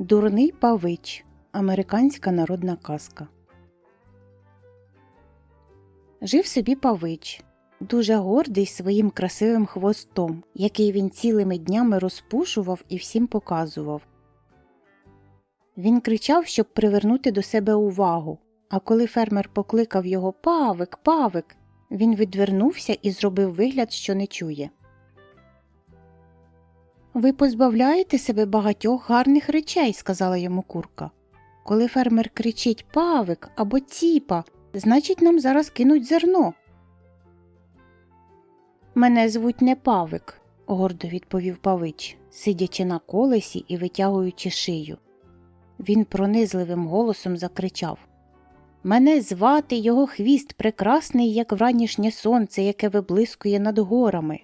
Дурний павич. Американська народна казка. Жив собі павич, дуже гордий своїм красивим хвостом, який він цілими днями розпушував і всім показував. Він кричав, щоб привернути до себе увагу, а коли фермер покликав його Павик, павик, він відвернувся і зробив вигляд, що не чує. Ви позбавляєте себе багатьох гарних речей, сказала йому курка. Коли фермер кричить павик або ціпа, значить нам зараз кинуть зерно. Мене звуть не павик, гордо відповів павич, сидячи на колесі і витягуючи шию. Він пронизливим голосом закричав Мене звати його хвіст прекрасний, як вранішнє сонце, яке виблискує над горами.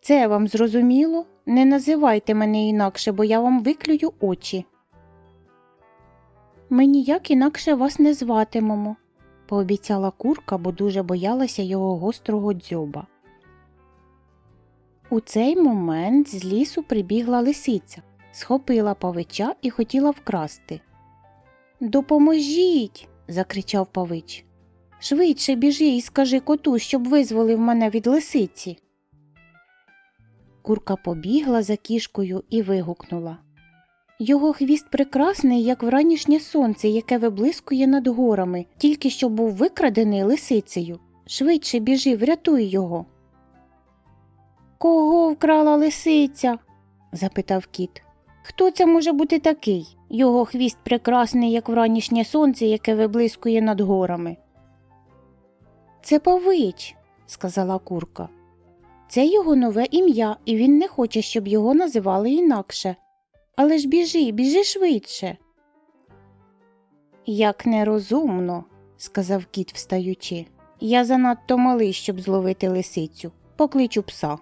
Це вам зрозуміло? Не називайте мене інакше, бо я вам виклюю очі. Ми ніяк інакше вас не зватимемо, пообіцяла курка, бо дуже боялася його гострого дзьоба. У цей момент з лісу прибігла лисиця, схопила павича і хотіла вкрасти. Допоможіть. закричав павич. Швидше біжи і скажи коту, щоб визволив мене від лисиці. Курка побігла за кішкою і вигукнула. Його хвіст прекрасний, як вранішнє сонце, яке виблискує над горами, тільки що був викрадений лисицею. Швидше біжи, врятуй його. Кого вкрала лисиця? запитав кіт. Хто це може бути такий? Його хвіст прекрасний, як вранішнє сонце, яке виблискує над горами. Це павич, сказала курка. Це його нове ім'я, і він не хоче, щоб його називали інакше. Але ж біжи, біжи швидше. Як нерозумно, сказав кіт, встаючи. Я занадто малий, щоб зловити лисицю. Покличу пса.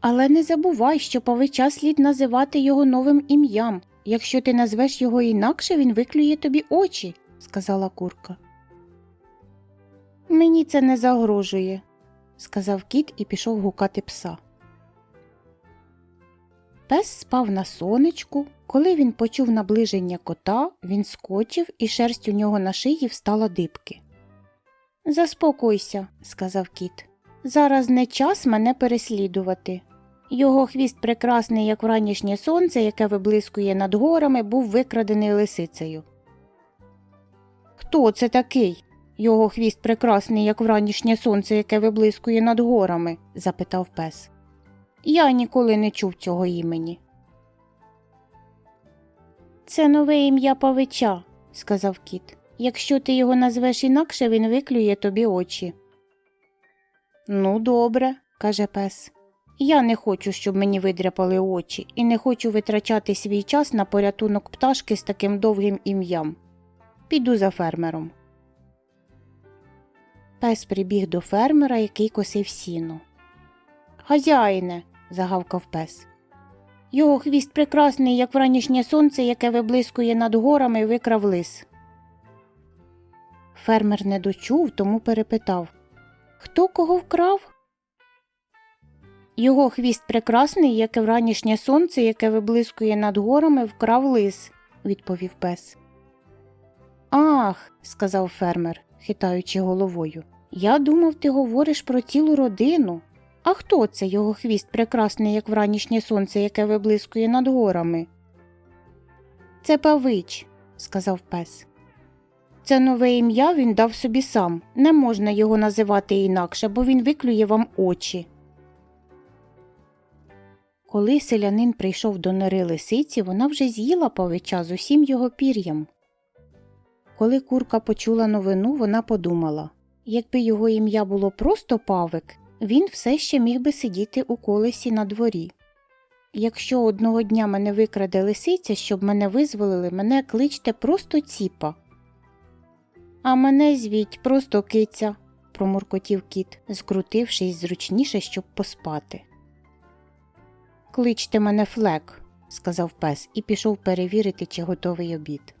Але не забувай, що павича слід називати його новим ім'ям. Якщо ти назвеш його інакше, він виклює тобі очі, сказала курка. Мені це не загрожує, сказав кіт і пішов гукати пса. Пес спав на сонечку. Коли він почув наближення кота, він скочив, і шерсть у нього на шиї встала дибки. Заспокойся, сказав кіт. Зараз не час мене переслідувати. Його хвіст прекрасний, як вранішнє сонце, яке виблискує над горами, був викрадений лисицею. Хто це такий? Його хвіст прекрасний, як вранішнє сонце, яке виблискує над горами? запитав пес. Я ніколи не чув цього імені. Це нове ім'я павича, сказав кіт. Якщо ти його назвеш інакше, він виклює тобі очі. Ну, добре, каже пес. Я не хочу, щоб мені видряпали очі, і не хочу витрачати свій час на порятунок пташки з таким довгим ім'ям. Піду за фермером. Пес прибіг до фермера, який косив сіно. Хазяїне, загавкав пес. Його хвіст прекрасний, як вранішнє сонце, яке виблискує над горами, викрав лис. Фермер не дочув, тому перепитав Хто кого вкрав? Його хвіст прекрасний, як і вранішнє сонце, яке виблискує над горами, вкрав лис, відповів пес. Ах, сказав фермер, хитаючи головою. Я думав, ти говориш про цілу родину. А хто це його хвіст прекрасний, як вранішнє сонце, яке виблискує над горами? Це павич, сказав пес. Це нове ім'я він дав собі сам. Не можна його називати інакше, бо він виклює вам очі. Коли селянин прийшов до нори лисиці, вона вже з'їла павича з усім його пір'ям. Коли курка почула новину, вона подумала якби його ім'я було просто павик, він все ще міг би сидіти у колесі на дворі. Якщо одного дня мене викраде лисиця, щоб мене визволили, мене кличте просто ціпа. А мене звіть просто киця, промуркотів кіт, скрутившись зручніше, щоб поспати. Кличте мене флек, сказав пес і пішов перевірити, чи готовий обід.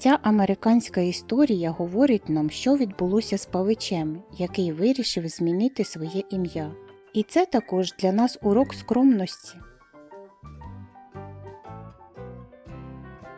Ця американська історія говорить нам, що відбулося з павичем, який вирішив змінити своє ім'я. І це також для нас урок скромності.